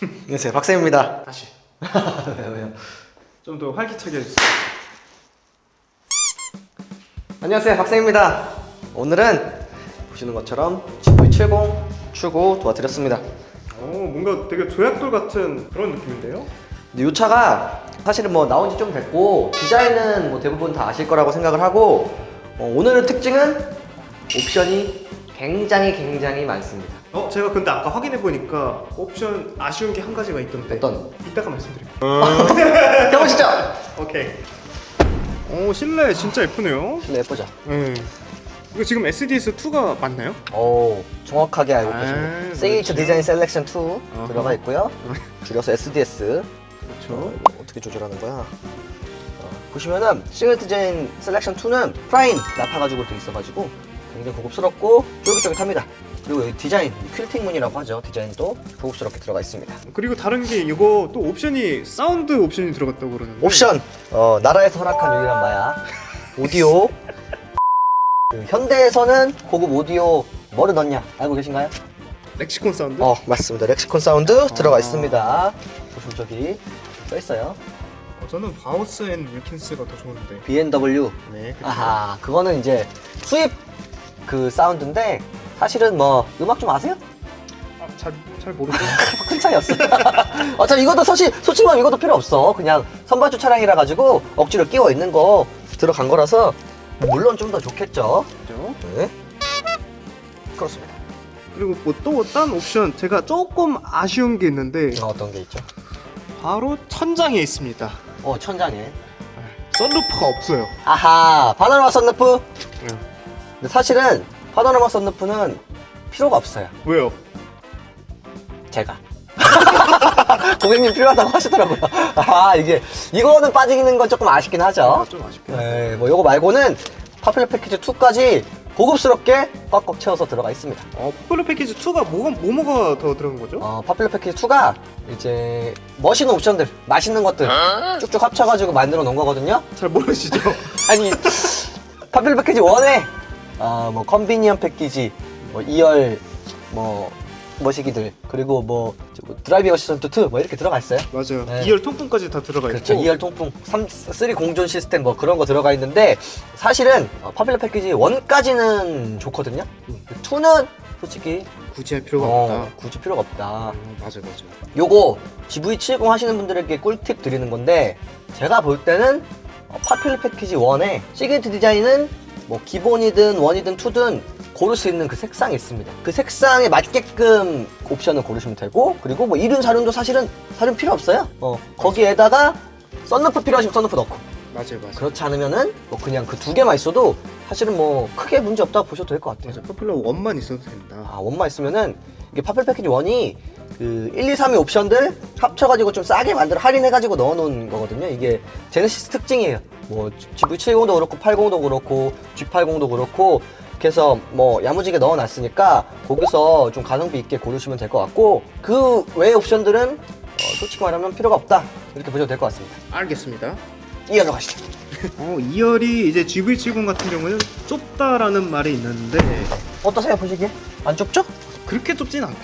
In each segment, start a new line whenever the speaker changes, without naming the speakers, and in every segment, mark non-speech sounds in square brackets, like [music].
[laughs] 안녕하세요 박쌤입니다.
다시. [laughs]
왜요 왜요?
좀 더 활기차게 해주세요.
안녕하세요. 박쌤입니다. 오늘은 보시는 것처럼 GV70 출고 도와드렸습니다.
오 뭔가 되게 조약돌 같은 그런 느낌인데요?
근데 이 차가 사실은 뭐 나온 지 좀 됐고 디자인은 뭐 대부분 다 아실 거라고 생각을 하고 어, 오늘의 특징은 옵션이 굉장히 굉장히 많습니다
어 제가 근데 아까 확인해 보니까 옵션 아쉬운 게 한 가지가 있던데.
어떤?
이따가 말씀드릴게요. [laughs]
해보시죠
오케이. 오 실내 진짜 예쁘네요.
실내 예쁘죠?
네. 이거 지금 SDS 2가 맞나요?
오 정확하게 알고
아,
계십니다 세이처
그렇죠.
디자인 셀렉션 2
어허.
들어가 있고요 줄여서 SDS
그렇죠.
어, 어떻게 조절하는 거야? 어, 보시면은 싱글 디자인 셀렉션 2는 프라임 나파 가지고 돼 있어가지고 굉장히 고급스럽고 쫄깃쫄깃합니다. 그리고 여기 디자인 퀼팅 문이라고 하죠. 디자인도 고급스럽게 들어가 있습니다.
그리고 다른 게 이거 또 옵션이 사운드 옵션이 들어갔다고 그러는데.
옵션 어, 나라에서 허락한 유일한 마약 [laughs] 오디오 그 현대에서는 고급 오디오 뭐를 넣냐 알고 계신가요?
렉시콘 사운드?
어 맞습니다. 렉시콘 사운드 들어가
아.
있습니다. 보시면 저기 써 있어요.
어, 저는 바우스 앤 윌킨스가 더 좋은데.
B&W
네. 그쵸.
아하 그거는 이제 수입 그 사운드인데 사실은 뭐 음악 좀 아세요?
아, 잘, 잘 모르죠. [laughs]
큰 차이 없어. [laughs] 어차피 이것도 사실 솔직히 말하면 이것도 필요 없어. 그냥 선발 주 차량이라 가지고 억지로 끼워 있는 거 들어간 거라서 물론 좀 더 좋겠죠.
그죠?
네. 그렇습니다.
그리고 뭐또딴 옵션 제가 조금 아쉬운 게 있는데
어, 어떤 게 있죠?
바로 천장에 있습니다.
어 천장에.
썬루프가 없어요.
아하 파노라마 썬루프.
네.
근데 사실은 파노라마 썬루프는 필요가 없어요.
왜요?
제가. [laughs] 고객님 필요하다고 하시더라고요. 아, 이게, 이거는 빠지는 건 조금 아쉽긴 하죠.
아, 좀 아쉽긴 하다.
네, 뭐, 요거 말고는 파퓰러 패키지 2까지 고급스럽게 꽉꽉 채워서 들어가 있습니다.
어, 포퓰러 패키지 2가 뭐가 뭐 뭐가 더 들어간 거죠?
어, 파퓰러 패키지 2가 이제 멋있는 옵션들, 맛있는 것들 쭉쭉 합쳐가지고 만들어 놓은 거거든요.
잘 모르시죠? [laughs]
아니, 파퓰러 패키지 1에, 어, 뭐, 컨비니언 패키지, 뭐, 2열, 뭐, 머시기들, 그리고 뭐, 저뭐 드라이빙 어시스턴트 2, 뭐, 이렇게 들어가 있어요.
맞아요.
네.
2열 통풍까지 다 들어가
그렇죠.
있고
2열 통풍, 3, 3 공존 시스템 뭐 그런 거 들어가 있는데 사실은 어, 파퓰러 패키지 1까지는 좋거든요. 2는 솔직히
굳이 할 필요가
어,
없다.
굳이 필요가 없다.
음, 맞아 맞아.
요거 GV70 하시는 분들에게 꿀팁 드리는 건데 제가 볼 때는 어, 파퓰러 패키지 1의 시그니트 디자인은 뭐 기본이든 원이든 2든 고를 수 있는 그 색상이 있습니다. 그 색상에 맞게끔 옵션을 고르시면 되고 그리고 뭐 이륜 사륜도 사실은 사륜 필요 없어요. 어, 거기에다가 썬루프 필요하시면 썬루프 넣고
맞아요 맞아요.
그렇지 않으면은 뭐 그냥 그 두 개만 있어도 사실은 뭐 크게 문제 없다고 보셔도 될 것 같아요.
맞아. 포퓰러 원만 있어도 된다.
아, 원만 있으면은 이게 파펠 패키지 원이 그 1, 2, 3의 옵션들 합쳐가지고 좀 싸게 만들어 할인해가지고 넣어놓은 거거든요. 이게 제네시스 특징이에요. 뭐 GV70도 그렇고 80도 그렇고 G80도 그렇고 그래서 뭐 야무지게 넣어놨으니까 거기서 좀 가성비 있게 고르시면 될 것 같고 그 외의 옵션들은 어, 솔직히 말하면 필요가 없다 이렇게 보셔도 될 것 같습니다.
알겠습니다.
이어서 가시죠. [laughs]
어, 2열이 이제 GV70 같은 경우는 좁다라는 말이 있는데
어떠세요 보시기에? 안 좁죠?
그렇게 좁진 않다.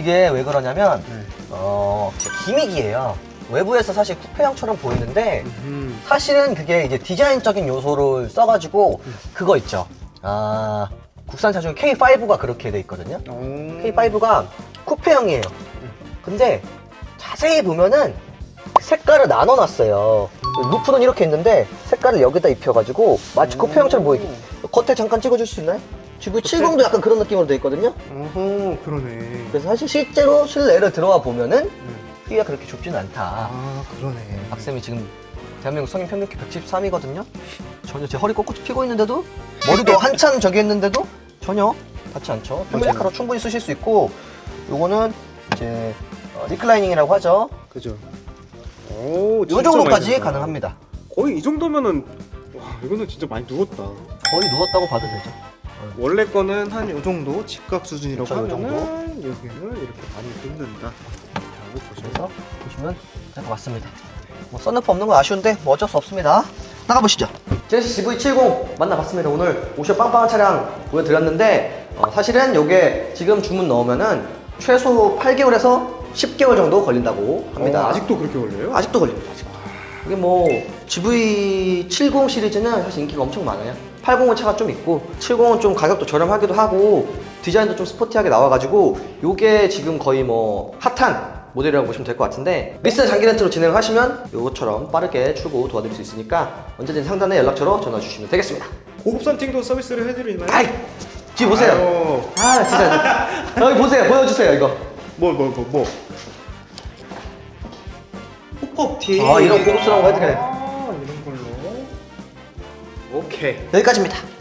이게 왜 그러냐면
네.
어 기믹이에요. 외부에서 사실 쿠페형처럼 보이는데
음.
사실은 그게 이제 디자인적인 요소를 써가지고 그거 있죠. 아 국산차 중에 K5가 그렇게 돼 있거든요.
오.
K5가 쿠페형이에요. 근데 자세히 보면은 색깔을 나눠놨어요. 루프는 이렇게 있는데 색깔을 여기다 입혀가지고 마치
오.
쿠페형처럼 보이게. 겉에 잠깐 찍어줄 수 있나요? GV70도 약간 그런 느낌으로 돼 있거든요.
어허 그러네.
그래서 사실 실제로 실내를 들어와 보면은
음.
크기가 그렇게 좁지는 않다.
아 그러네.
박쌤이 지금 대한민국 성인 평균 키 173이거든요. 전혀 제 허리 꼿꼿이 피고 있는데도 머리도 한참 저기 했는데도 전혀 닿지 않죠. 패밀리카로 충분히 쓰실 수 있고 요거는 이제 어, 리클라이닝이라고 하죠.
그죠. 오
요
진짜
정도까지
많이.
가능합니다.
거의 이 정도면은 와 이거는 진짜 많이 누웠다.
거의 누웠다고 봐도 되죠.
원래 거는 한 요 정도 직각 수준이라고
그쵸, 요
하면은 여기는 이렇게 많이 눕는다. 라고 보시면
그래서 보시면 딱 맞습니다. 뭐 썬루프 없는 건 아쉬운데 뭐 어쩔 수 없습니다. 나가보시죠. 제네시스 GV70 만나봤습니다. 오늘 옵션 빵빵한 차량 보여드렸는데 어, 사실은 요게 지금 주문 넣으면은 최소 8개월에서 10개월 정도 걸린다고 합니다.
어, 아직도 그렇게 걸려요?
아직도 걸립니다. 아직도. 이게 뭐 GV70 시리즈는 사실 인기가 엄청 많아요. 80은 차가 좀 있고 70은 좀 가격도 저렴하기도 하고 디자인도 좀 스포티하게 나와가지고 요게 지금 거의 뭐 핫한 모델이라고 보시면 될 것 같은데 리슨 장기 렌트로 진행을 하시면 요것처럼 빠르게 출고 도와드릴 수 있으니까 언제든 상단에 연락처로 전화 주시면 되겠습니다.
고급 선팅도 서비스를 해드리나요?
아이 뒤 보세요.
아유,
아 진짜 여기 보세요 보여주세요 이거.
뭐, 뭐, 뭐, 뭐. 뽀뽀티.
아, 이런 고급스러운 거 해드려요.
오케이.
여기까지입니다.